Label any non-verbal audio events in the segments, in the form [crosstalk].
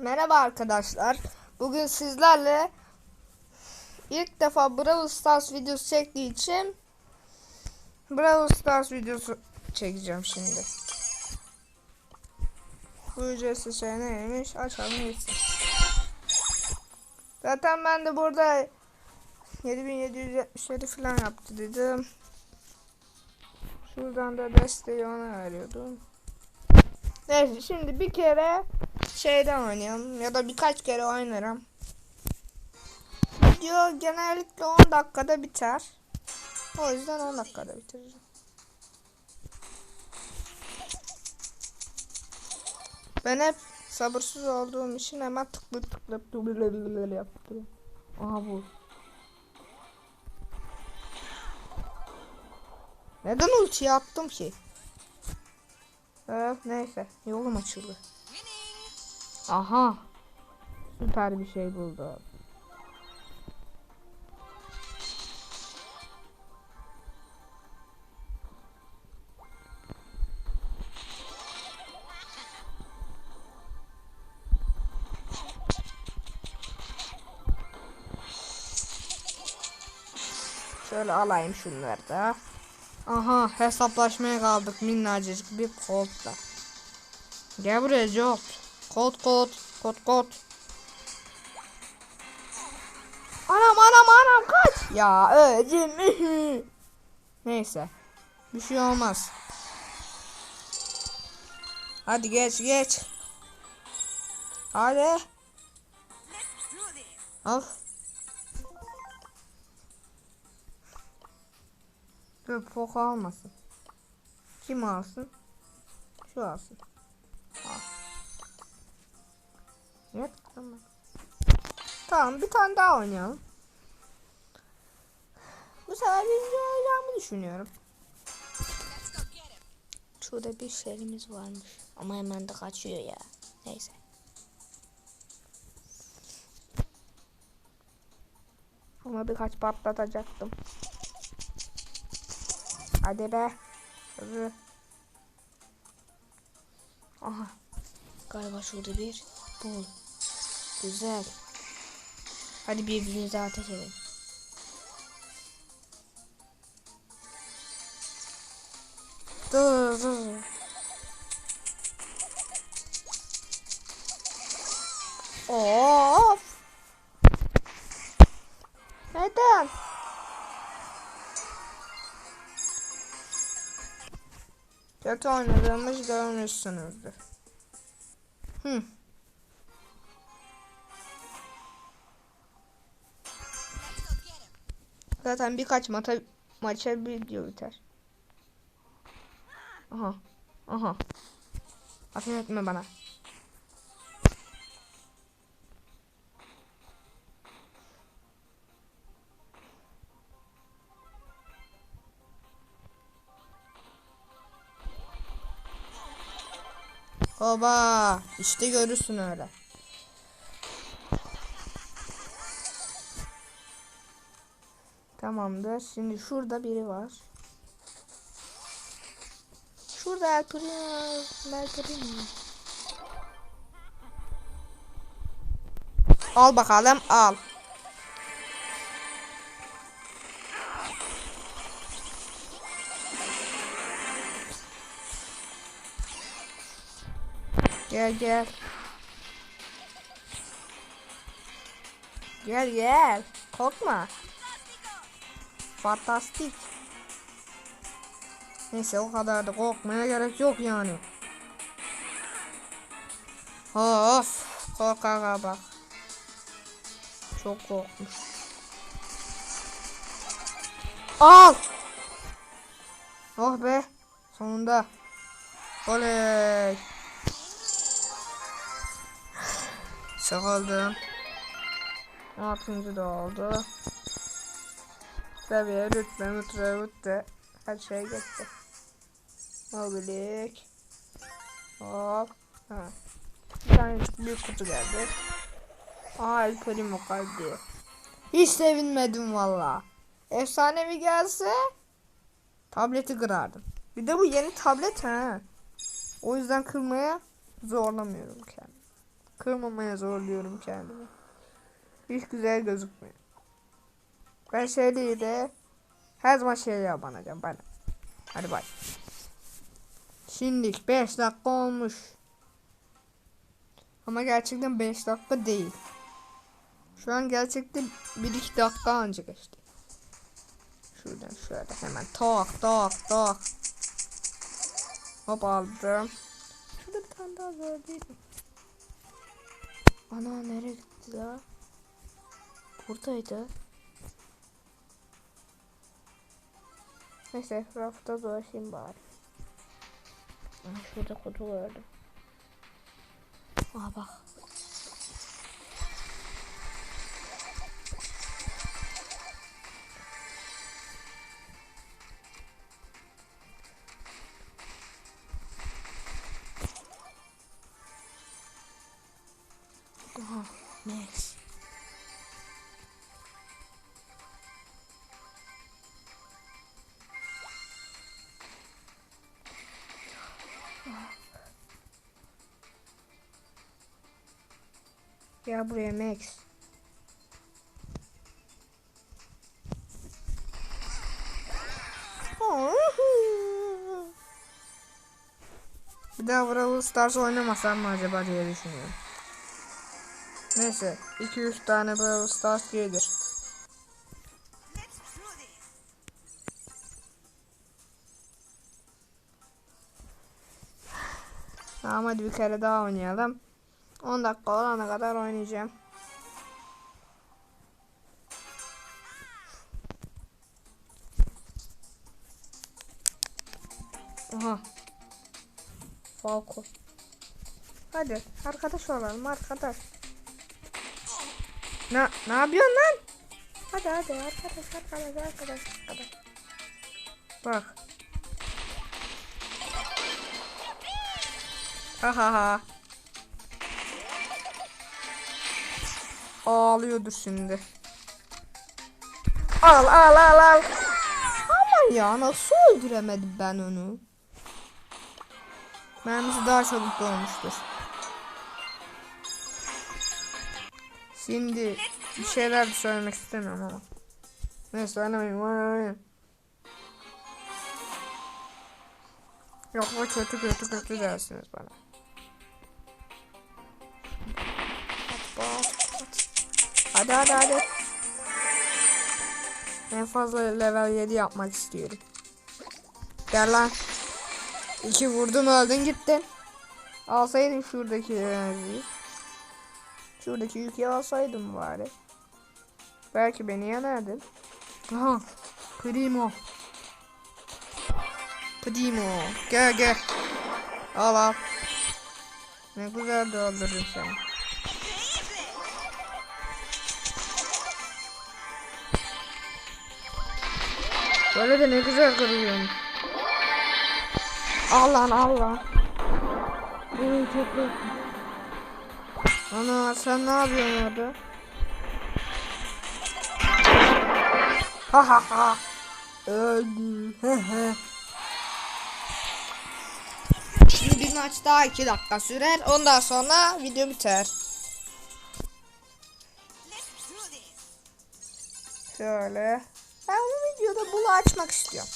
Merhaba arkadaşlar. Bugün sizlerle ilk defa Brawl Stars videosu çektiği için Brawl Stars videosu çekeceğim şimdi. Bu ücretsiz şey neymiş? Açalım gitsin. Zaten ben de burada 7777 falan yaptı dedim. Şuradan da desteği ona veriyordum. Neyse şimdi bir kere şeyden oynayalım ya da birkaç kere oynarım. Video genellikle 10 dakikada biter. O yüzden 10 dakikada bitireceğim. Ben hep sabırsız olduğum için hemen tıklı tıklı tıklı yaptım. Aha bu. Neden ultiyi attım ki? Evet, neyse yolum açıldı. Aha. Süper bir şey buldum. Şöyle alayım şunları da. Aha hesaplaşmaya kaldık minnacık bir kodla. Gel buraya Jolt. Kod kod. Kod kod. Anam anam anam kaç. Ya öcüm. [laughs] Neyse. Bir şey olmaz. Hadi geç geç. Hadi. Al. Dur pok almasın. Kim alsın? Şu alsın. Evet tamam. Tamam bir tane daha oynayalım. Bu sefer birinci olacağımı düşünüyorum. Şurada bir serimiz varmış. Ama hemen de kaçıyor ya. Neyse. Ama birkaç patlatacaktım. Hadi be. Aha. Galiba şurada bir bul. Güzel. Hadi birbirinize ateş edin. Dur dur. Of. Neden? Kötü oynadığımız görmüşsünüzdür. Hı. Zaten birkaç maça, maça video biter. Aha. Aha. Ateş etme bana. Oba. İşte görürsün öyle. Tamamdır. Şimdi şurada biri var. Şurada El Primo. Al bakalım al. Gel gel. Gel gel. Korkma. Fantastik. Neyse o kadar da korkmaya gerek yok yani. Of. Korkaka bak. Çok korkmuş. Al. Oh be. Sonunda. Oley. Sıkıldım. Altıncı da oldu. Rütbe mütre rütbe. Her şey gitti. Mobilik. Hop. Ha. Bir tane büyük kutu geldi. Aa El Primo kalbi. Hiç sevinmedim valla. Efsanevi gelse tableti kırardım. Bir de bu yeni tablet ha. O yüzden kırmaya zorlamıyorum kendimi. Kırmamaya zorluyorum kendimi. Hiç güzel gözükmüyor. Ben şeyliği de her zaman şeyle abanacağım bana. Hadi bay. Şimdi 5 dakika olmuş. Ama gerçekten 5 dakika değil. Şu an gerçekten 1-2 dakika önce geçti. Şuradan şöyle hemen tak tak tak. Hop aldım. Şurada bir tane daha gördüm. Ana nereye gitti la? Buradaydı. Neyse rafta dolaşayım bari. Aa, şurada kutu gördüm. Aa bak. Aha, Max. Ya buraya Max. Bir daha Brawl Stars oynamasam mı acaba diye düşünüyorum. Neyse 2-3 tane Brawl Stars gelir. Tamam hadi bir kere daha oynayalım. 10 dakika olana kadar oynayacağım. Aha. Falco. Hadi arkadaş olalım arkadaş. Ne ne yapıyorsun lan? Hadi hadi arkadaş arkadaş arkadaş arkadaş. Bak. Ha Ağlıyordur şimdi. Al al al al. Ama ya nasıl öldüremedim ben onu? Mermisi daha çabuk dolmuştur. Şimdi bir şeyler de söylemek istemiyorum ama. Neyse oynamayayım. Yok bu kötü kötü kötü dersiniz bana. Hadi hadi hadi. En fazla level 7 yapmak istiyorum. Gel lan. İki vurdum öldün gittin. Alsaydın şuradaki enerjiyi. Şuradaki yükü alsaydım bari. Belki beni yenerdin. Aha. Primo. Primo. Gel gel. Al al. Ne güzel de öldürdün seni. Böyle de ne güzel kırıyorum. Al lan al lan. Uy çok iyi. Ana sen ne yapıyorsun orada? Ha ha ha. Öldüm. He he. Şimdi bir maç daha 2 dakika sürer. Ondan sonra video biter. Şöyle. Videoda bunu açmak istiyorum.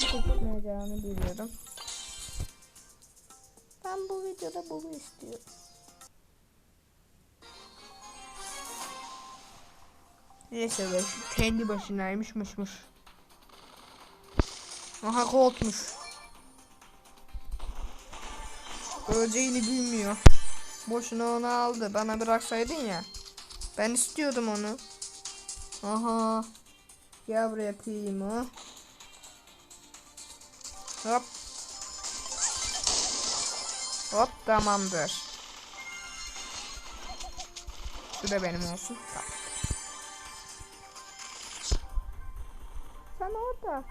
Tutmayacağını biliyorum. Ben bu videoda bunu istiyorum. Neyse be şu kendi başınaymış mışmış. Aha koltmuş. Öleceğini bilmiyor. Boşuna onu aldı. Bana bıraksaydın ya. Ben istiyordum onu. Aha. Gel buraya Primo. Hop. Hop tamamdır. Şu da benim olsun. Tamam. Sen orada.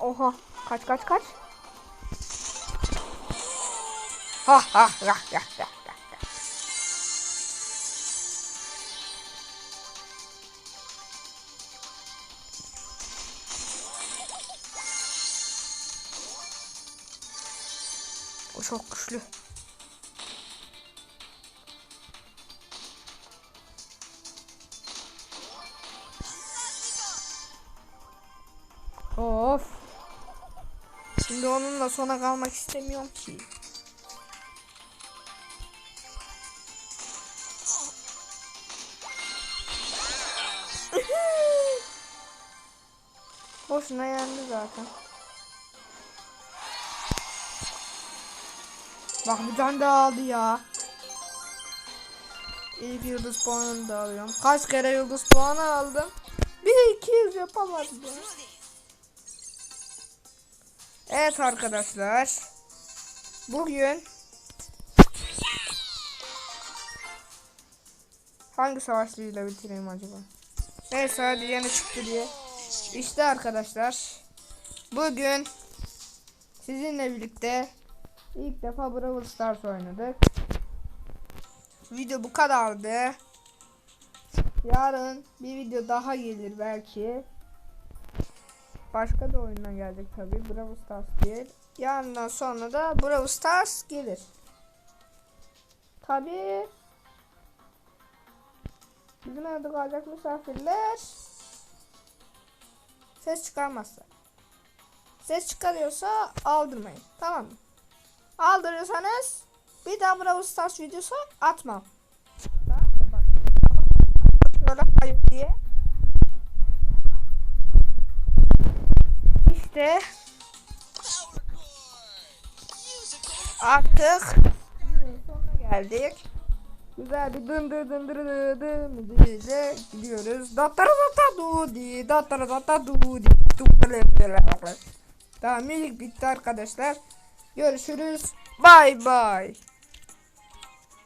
Oha. Kaç kaç kaç. Ha ha ha ha ha. çok güçlü. Of. Şimdi onunla sona kalmak istemiyorum ki. [laughs] Boşuna yendi zaten. Bak bir tane daha aldı ya. İlk yıldız puanını da alıyorum. Kaç kere yıldız puanı aldım? Bir iki yüz yapamadım ya. Evet arkadaşlar. Bugün hangi savaşçıyla bitireyim acaba? Neyse hadi yeni çıktı diye. İşte arkadaşlar. Bugün sizinle birlikte ilk defa Brawl Stars oynadık. Video bu kadardı. Yarın bir video daha gelir belki. Başka da oyuna gelecek tabi. Brawl Stars değil. Yarından sonra da Brawl Stars gelir. Tabi. Bizim evde kalacak misafirler. Ses çıkarmazsa. Ses çıkarıyorsa aldırmayın. Tamam mı? Aldırırsanız bir daha Brawl Stars videosu atmam. Diye. İşte artık sonuna geldik. Güzel bir dındır dındır dındır müziğiyle gidiyoruz. Dattara datta du di dattara datta du di Tamam müzik bitti arkadaşlar. Görüşürüz. Bay bay.